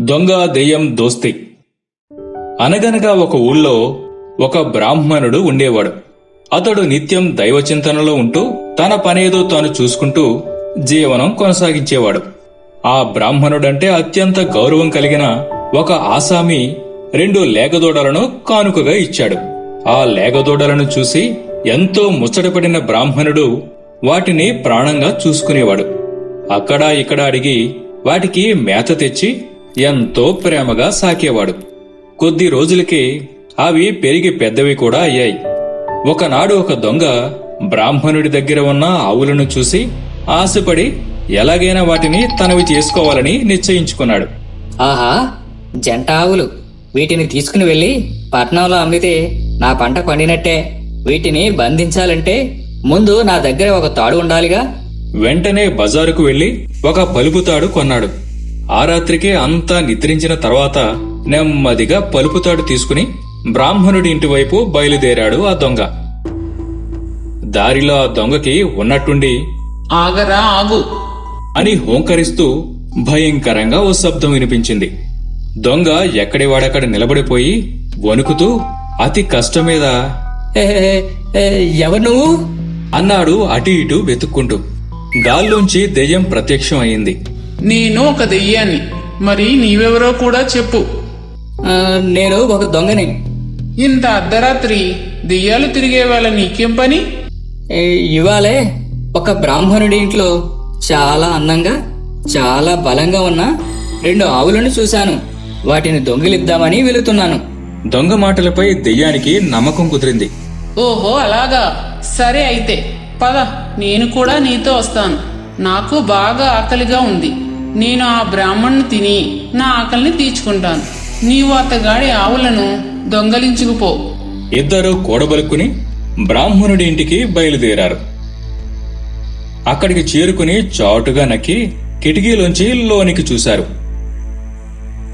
దొంగ దెయ్యం దోస్తి. అనగనగా ఒక ఊళ్ళో ఒక బ్రాహ్మణుడు ఉండేవాడు. అతడు నిత్యం దైవచింతనలో ఉంటూ తన పనేదో తాను చూసుకుంటూ జీవనం కొనసాగించేవాడు. ఆ బ్రాహ్మణుడంటే అత్యంత గౌరవం కలిగిన ఒక ఆసామి రెండు లేగదూడలను కానుకగా ఇచ్చాడు. ఆ లేగదూడలను చూసి ఎంతో ముచ్చటపడిన బ్రాహ్మణుడు వాటిని ప్రాణంగా చూసుకునేవాడు. అక్కడా ఇక్కడ అడిగి వాటికి మేత తెచ్చి ఎంతో ప్రేమగా సాకేవాడు. కొద్ది రోజులకే అవి పెరిగి పెద్దవి కూడా అయ్యాయి. ఒకనాడు ఒక దొంగ బ్రాహ్మణుడి దగ్గర ఉన్న ఆవులను చూసి ఆశపడి ఎలాగైనా వాటిని తనవి చేసుకోవాలని నిశ్చయించుకున్నాడు. ఆహా జంట ఆవులు. వీటిని తీసుకుని వెళ్ళి పట్నంలో అమ్మితే నా పంట పండినట్టే. వీటిని బంధించాలంటే ముందు నా దగ్గర ఒక తాడు ఉండాలిగా. వెంటనే బజారుకు వెళ్ళి ఒక పలుపుతాడు కొన్నాడు. ఆ రాత్రికే అంతా నిద్రించిన తర్వాత నెమ్మదిగా పలుపుతాడు తీసుకుని బ్రాహ్మణుడి ఇంటి వైపు బయలుదేరాడు ఆ దొంగ. దారిలో ఆ దొంగకి ఉన్నట్టుండి ఆగరా ఆగు. అని హోంకరిస్తూ భయంకరంగా ఓ శబ్దం వినిపించింది. దొంగ ఎక్కడి వాడక్కడ నిలబడిపోయి వణుకుతూ అతి కష్టం మీద నువ్వు? అన్నాడు అటు ఇటు వెతుక్కుంటూ. గాల్లోంచి దెయ్యం ప్రత్యక్షం అయింది. నేను ఒక దెయ్యాన్ని. మరి నీవెవరో కూడా చెప్పు. నేను ఒక దొంగని. ఇంత అర్ధరాత్రి దెయ్యాలు తిరిగే వాళ్ళ నీకేం పని? ఇవాళే ఒక బ్రాహ్మణుడి ఇంట్లో చాలా అందంగా చాలా బలంగా ఉన్న రెండు ఆవులను చూశాను. వాటిని దొంగిలిద్దామని వెళుతున్నాను. దొంగ మాటలపై దెయ్యానికి నమ్మకం కుదిరింది. ఓహో అలాగా. సరే అయితే పద. నేను కూడా నీతో వస్తాను. నాకు బాగా ఆకలిగా ఉంది. నేను ఆ బ్రాహ్మణ్ణి తిని నా ఆకలిని తీర్చుకుంటాను. నీవు అతగాడి ఆవులను దొంగలించుకుపో ఇద్దరు కూడబలుక్కుని బ్రాహ్మణుడి ఇంటికి బయలుదేరారు. అక్కడికి చేరుకుని చాటుగా నక్కి కిటికీలోంచి లోనికి చూశారు.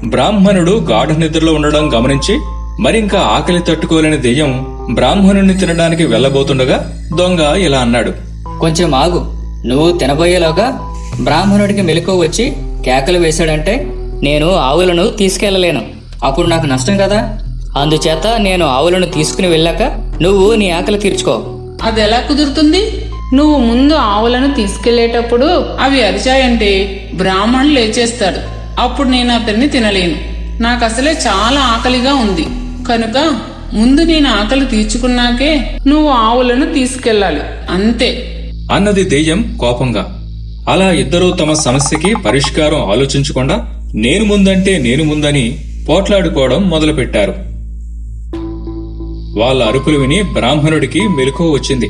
బ్రాహ్మణుడు గాఢ నిద్రలో ఉండడం గమనించి మరింకా ఆకలి తట్టుకోలేని దెయ్యం బ్రాహ్మణుణ్ణి తినడానికి వెళ్ళబోతుండగా దొంగ ఇలా అన్నాడు. కొంచెం ఆగు నువ్వు తినబోయేలోగా బ్రాహ్మణుడికి మెలకు వచ్చి కేకలు వేశాడంటే నేను ఆవులను తీసుకెళ్ళలేను. అప్పుడు నాకు నష్టం కదా? అందుచేత నేను ఆవులను తీసుకుని వెళ్ళాక నువ్వు నీ ఆకలి తీర్చుకో. అది ఎలా కుదురుతుంది? నువ్వు ముందు ఆవులను తీసుకెళ్ళేటప్పుడు అవి అరిచాయంటే బ్రాహ్మణులు లేచేస్తాడు అప్పుడు నేను అతన్ని తినలేను. నాకు అసలే చాలా ఆకలిగా ఉంది. కనుక ముందు నేను ఆకలి తీర్చుకున్నాకే నువ్వు ఆవులను తీసుకెళ్ళాలి. అంతే. అన్నది దెయ్యం కోపంగా. అలా ఇద్దరూ తమ సమస్యకి పరిష్కారం ఆలోచించకుండా నేను ముందంటే నేను ముందని పోట్లాడుకోవడం మొదలుపెట్టారు. వాళ్ళ అరుపులు విని బ్రాహ్మణుడికి మెలకువ వచ్చింది.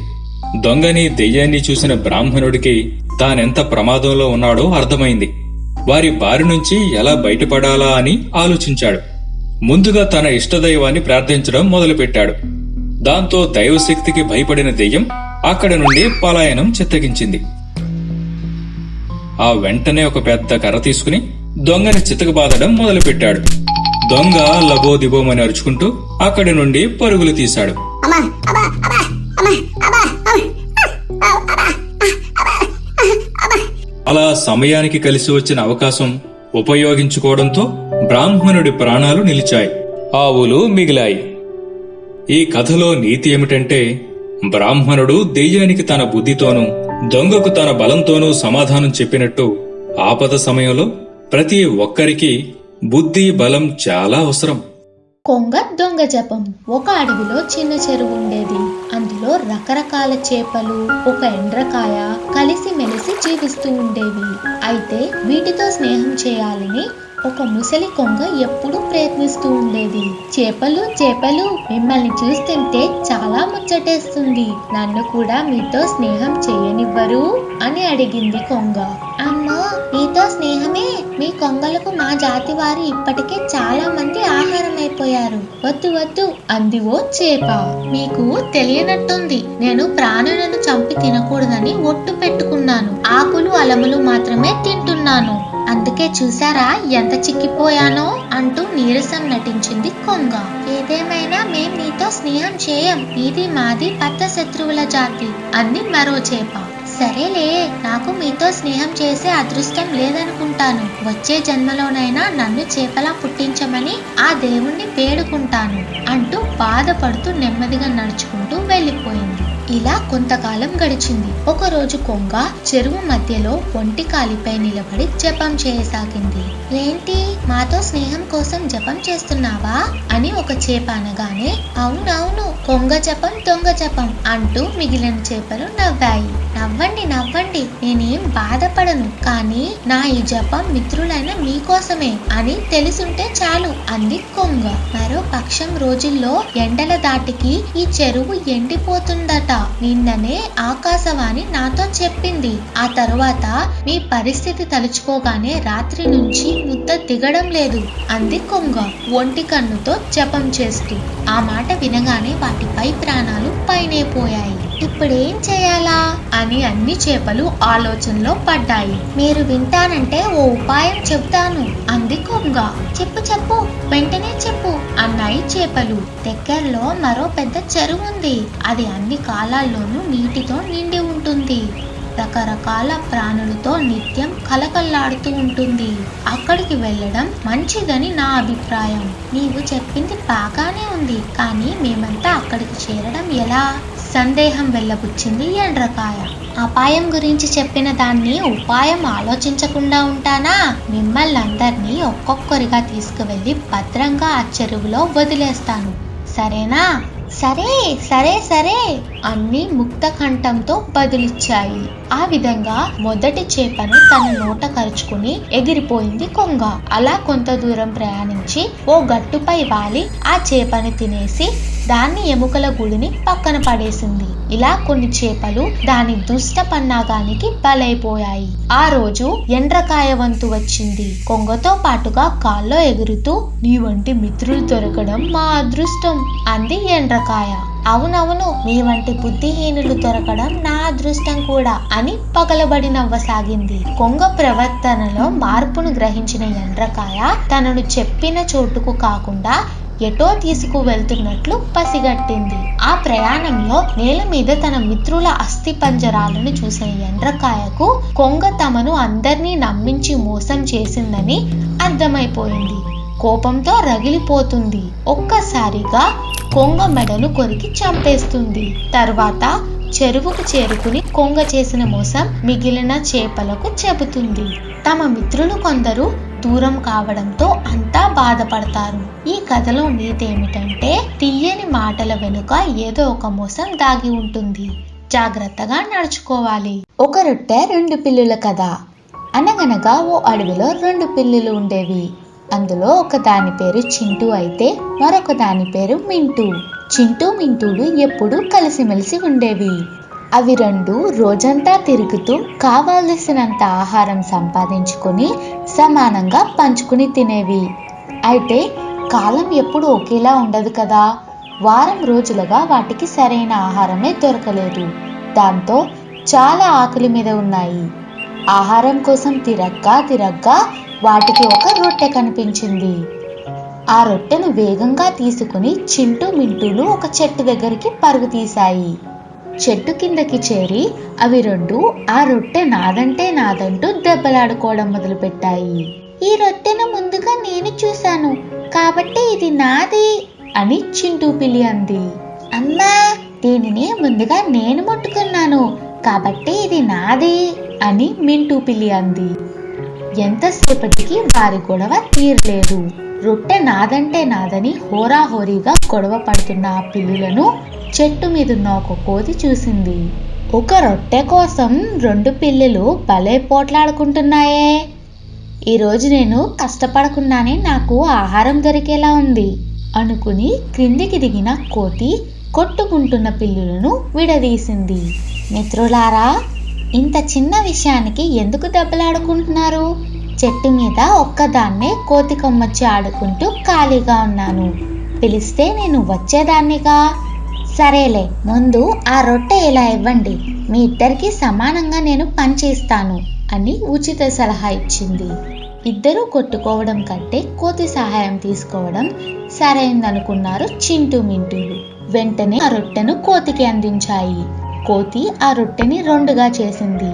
దొంగని దెయ్యాన్ని చూసిన బ్రాహ్మణుడికి తానెంత ప్రమాదంలో ఉన్నాడో అర్థమైంది. వారి బారి నుంచి ఎలా బయటపడాలా అని ఆలోచించాడు. ముందుగా తన ఇష్టదైవాన్ని ప్రార్థించడం మొదలుపెట్టాడు. దాంతో దైవశక్తికి భయపడిన దెయ్యం అక్కడి నుండి పలాయనం చిత్తగించింది. ఆ వెంటనే ఒక పెద్ద కర్ర తీసుకుని దొంగని చితకబాదడం మొదలుపెట్టాడు. దొంగ లబోదిబోమని అరుచుకుంటూ అక్కడి నుండి పరుగులు తీశాడు. అలా సమయానికి కలిసి వచ్చిన అవకాశం ఉపయోగించుకోవడంతో బ్రాహ్మణుడి ప్రాణాలు నిలిచాయి. ఆవులు మిగిలాయి. ఈ కథలో నీతి ఏమిటంటే బ్రాహ్మణుడు దెయ్యానికి తన బుద్ధితోనూ దొంగకు తన బలంతోనూ సమాధానం చెప్పినట్టు ఆపద సమయంలో ప్రతి ఒక్కరికి బుద్ధి బలం చాలా అవసరం. కొంగ దొంగ జపం. ఒక అడవిలో చిన్న చెరువు ఉండేది. అందులో రకరకాల చేపలు ఒక ఎండ్రకాయ కలిసి మెలిసి జీవిస్తూ ఉండేవి. అయితే వీటితో స్నేహం చేయాలని ఒక ముసలి కొంగ ఎప్పుడూ ప్రయత్నిస్తూ ఉండేది. చేపలు చేపలు మిమ్మల్ని చూస్తుంటే చాలా ముచ్చటేస్తుంది. నన్ను కూడా మీతో స్నేహం చేయనివ్వరు అని అడిగింది కొంగ. అమ్మో మీతో స్నేహమే? మీ కొంగలకు మా జాతి వారు ఇప్పటికే చాలా మంది ఆహారం అయిపోయారు వద్దు వద్దు అంది ఓ చేప. మీకు తెలియనట్టుంది. నేను ప్రాణులను చంపి తినకూడదని ఒట్టు పెట్టుకున్నాను. ఆకులు అలములు మాత్రమే తింటున్నాను. అందుకే చూసారా ఎంత చిక్కిపోయానో అంటూ నీరసం నటించింది కొంగ. ఏదేమైనా మేం నీతో స్నేహం చేయం. ఇది మాది పచ్చ శత్రువుల జాతి అంది మరో చేప. సరేలే నాకు మీతో స్నేహం చేసే అదృష్టం లేదనుకుంటాను. వచ్చే జన్మలోనైనా నన్ను చేపలా పుట్టించమని ఆ దేవుణ్ణి వేడుకుంటాను అంటూ బాధపడుతూ నెమ్మదిగా నడుచుకుంటూ వెళ్ళిపోయింది. ఇలా కొంతకాలం గడిచింది. ఒకరోజు కొంగ చెరువు మధ్యలో ఒంటి కాలిపై నిలబడి జపం చేయసాగింది. ఏంటి? మాతో స్నేహం కోసం జపం చేస్తున్నావా? అని ఒక చేప అనగానే అవునవును కొంగ జపం దొంగ జపం అంటూ మిగిలిన చేపలు నవ్వాయి. నవ్వండి నవ్వండి నేనేం బాధపడను కానీ నా ఈ జపం మిత్రులైన మీకోసమే అని తెలిసుంటే చాలు అంది కొంగ. మరో పక్షం రోజుల్లో ఎండల దాటికి ఈ చెరువు ఎండిపోతుందట. నిన్ననే ఆకాశవాణి నాతో చెప్పింది. ఆ తరువాత మీ పరిస్థితి తలుచుకోగానే రాత్రి నుంచి ముద్ద దిగడం లేదు అంది కొంగ ఒంటి కన్నుతో జపం చేస్తూ. ఆ మాట వినగానే వాటిపై ప్రాణాలు పైనే పోయాయి. ఇప్పుడేం చేయాలా? అని అన్ని చేపలు ఆలోచనలో పడ్డాయి. మీరు వింటానంటే ఓ ఉపాయం చెబుతాను అంది కొంగ. చెప్పు చెప్పు వెంటనే చెప్పు అన్నాయి చేపలు. దగ్గరలో మరో పెద్ద చెరువు ఉంది. అది అన్ని కాలాల్లోనూ నీటితో నిండి ఉంటుంది. రకరకాల ప్రాణులతో నిత్యం కలకల్లాడుతూ ఉంటుంది. అక్కడికి వెళ్ళడం మంచిదని నా అభిప్రాయం. నీవు చెప్పింది బాగానే ఉంది కానీ మేమంతా అక్కడికి చేరడం ఎలా? సందేహం వెళ్ళబుచ్చింది ఎండ్రకాయ అపాయం గురించి చెప్పిన దాన్ని ఉపాయం ఆలోచించకుండా ఉంటానా? మిమ్మల్ని అందరినీ ఒక్కొక్కరిగా తీసుకువెళ్ళి భద్రంగా ఆ చెరువులో వదిలేస్తాను. సరేనా? సరే సరే సరే అన్ని ముక్త కంఠంతో బదులిచ్చాయి. ఆ విధంగా మొదటి చేపను తన నోట కరుచుకుని ఎగిరిపోయింది కొంగ. అలా కొంత దూరం ప్రయాణించి ఓ గట్టుపై వాలి ఆ చేపని తినేసి దాన్ని ఎముకల గుడిని పక్కన పడేసింది. ఇలా కొన్ని చేపలు దాని దుష్ట పన్నాగానికి బలైపోయాయి. ఆ రోజు ఎండ్రకాయ వంతు వచ్చింది. కొంగతో పాటుగా కాల్లో ఎగురుతూ నీ వంటి మిత్రులు దొరకడం మా అదృష్టం అంది ఎండ్రకాయ. అవునవును మీ వంటి బుద్ధిహీనులు దొరకడం నా అదృష్టం కూడా అని పగలబడి నవ్వసాగింది. కొంగ ప్రవర్తనలో మార్పును గ్రహించిన ఎండ్రకాయ తనను చెప్పిన చోటుకు కాకుండా ఎటో తీసుకు వెళ్తున్నట్లు పసిగట్టింది. ఆ ప్రయాణంలో నేల మీద తన మిత్రుల అస్థి పంజరాలను చూసిన ఎండ్రకాయకు కొంగ తమను అందర్నీ నమ్మించి మోసం చేసిందని అర్థమైపోయింది. కోపంతో రగిలిపోతుంది. ఒక్కసారిగా కొంగ మెడను కొరికి చంపేస్తుంది. తర్వాత చెరువుకు చేరుకుని కొంగ చేసిన మోసం మిగిలిన చేపలకు చెబుతుంది. తమ మిత్రులు కొందరు దూరం కావడంతో అంతా బాధపడతారు. ఈ కథలో నీతి ఏమిటంటే తీయని మాటల వెనుక ఏదో ఒక మోసం దాగి ఉంటుంది. జాగ్రత్తగా నడుచుకోవాలి. ఒక రొట్టె రెండు పిల్లుల కథ. అనగనగా ఓ అడవిలో రెండు పిల్లులు ఉండేవి. అందులో ఒక దాని పేరు చింటూ అయితే మరొక దాని పేరు మింటూ. చింటూ మింటూలు ఎప్పుడూ కలిసిమెలిసి ఉండేవి. అవి రెండు రోజంతా తిరుగుతూ కావాల్సినంత ఆహారం సంపాదించుకొని సమానంగా పంచుకుని తినేవి. అయితే కాలం ఎప్పుడు ఒకేలా ఉండదు కదా. వారం రోజులుగా వాటికి సరైన ఆహారమే దొరకలేదు. దాంతో చాలా ఆకలి మీద ఉన్నాయి. ఆహారం కోసం తిరగ్గా తిరగ్గా వాటికి ఒక రొట్టె కనిపించింది. ఆ రొట్టెను వేగంగా తీసుకుని చింటూ మింటూలు ఒక చెట్టు దగ్గరికి పరుగు తీశాయి. చెట్టు కిందకి చేరి అవి రెండు ఆ రొట్టె నాదంటే నాదంటూ దెబ్బలాడుకోవడం మొదలుపెట్టాయి. ఈ రొట్టెను ముందుగా నేను చూశాను కాబట్టి ఇది నాది అని చింటూ పిల్లి అంది. అమ్మా దీనిని ముందుగా నేను ముట్టుకున్నాను కాబట్టి ఇది నాది అని మింటూ పిల్లి అంది. ఎంతసేపటికి వారి గొడవ తీరలేదు. రొట్టె నాదంటే నాదని హోరాహోరీగా గొడవ పడుతున్న ఆ పిల్లులను చెట్టు మీదున్న ఒక కోతి చూసింది. ఒక రొట్టె కోసం రెండు పిల్లులు భలే పోట్లాడుకుంటున్నాయే. ఈరోజు నేను కష్టపడకుండానే నాకు ఆహారం దొరికేలా ఉంది అనుకుని క్రిందికి దిగిన కోతి కొట్టుకుంటున్న పిల్లులను విడదీసింది. మిత్రులారా ఇంత చిన్న విషయానికి ఎందుకు దెబ్బలాడుకుంటున్నారు? చెట్టు మీద ఒక్కదాన్నే కోతి కొమ్మచ్చి ఆడుకుంటూ ఖాళీగా ఉన్నాను. పిలిస్తే నేను వచ్చేదాన్నిగా. సరేలే ముందు ఆ రొట్టె ఇలా ఇవ్వండి? మీ ఇద్దరికి సమానంగా నేను పనిచేస్తాను అని ఉచిత సలహా ఇచ్చింది. ఇద్దరూ కొట్టుకోవడం కంటే కోతి సహాయం తీసుకోవడం సరైందనుకున్నారు చింటూ మింటూలు వెంటనే ఆ రొట్టెను కోతికి అందించాయి. కోతి ఆ రొట్టెని రెండుగా చేసింది.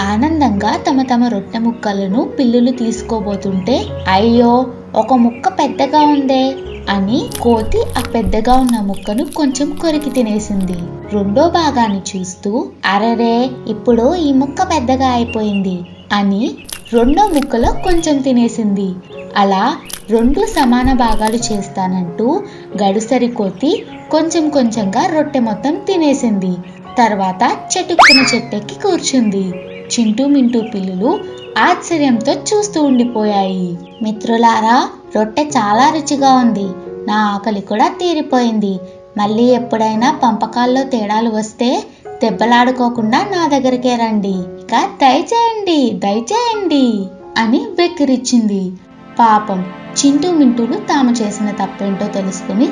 ఆనందంగా తమ తమ రొట్టె ముక్కలను పిల్లులు తీసుకోబోతుంటే అయ్యో ఒక ముక్క పెద్దగా ఉందే అని కోతి ఆ పెద్దగా ఉన్న ముక్కను కొంచెం కొరికి తినేసింది. రెండో భాగాన్ని చూస్తూ అరెరే ఇప్పుడు ఈ ముక్క పెద్దగా అయిపోయింది అని రెండో ముక్కలో కొంచెం తినేసింది. అలా రెండు సమాన భాగాలు చేస్తానంటూ గడుసరి కోతి కొంచెం కొంచెంగా రొట్టె మొత్తం తినేసింది. తర్వాత చెట్టుకున్న చెట్టెక్కి కూర్చుంది. చింటూ మింటూ పిల్లులు ఆశ్చర్యంతో చూస్తూ ఉండిపోయాయి. మిత్రులారా రొట్టె చాలా రుచిగా ఉంది. నా ఆకలి కూడా తీరిపోయింది. మళ్ళీ ఎప్పుడైనా పంపకాల్లో తేడాలు వస్తే దెబ్బలాడుకోకుండా నా దగ్గరికే రండి. ఇక దయచేయండి దయచేయండి అని వెక్కిరిచ్చింది. పాపం చింటూ మింటూలు తాము చేసిన తప్పేంటో తెలుసుకుని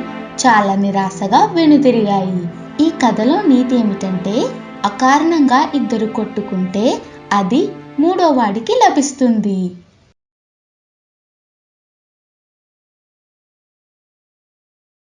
చాలా నిరాశగా వెనుతిరిగాయి ఈ కథలో నీతి ఏమిటంటే అకారణంగా ఇద్దరు కొట్టుకుంటే అది మూడోవాడికి లభిస్తుంది.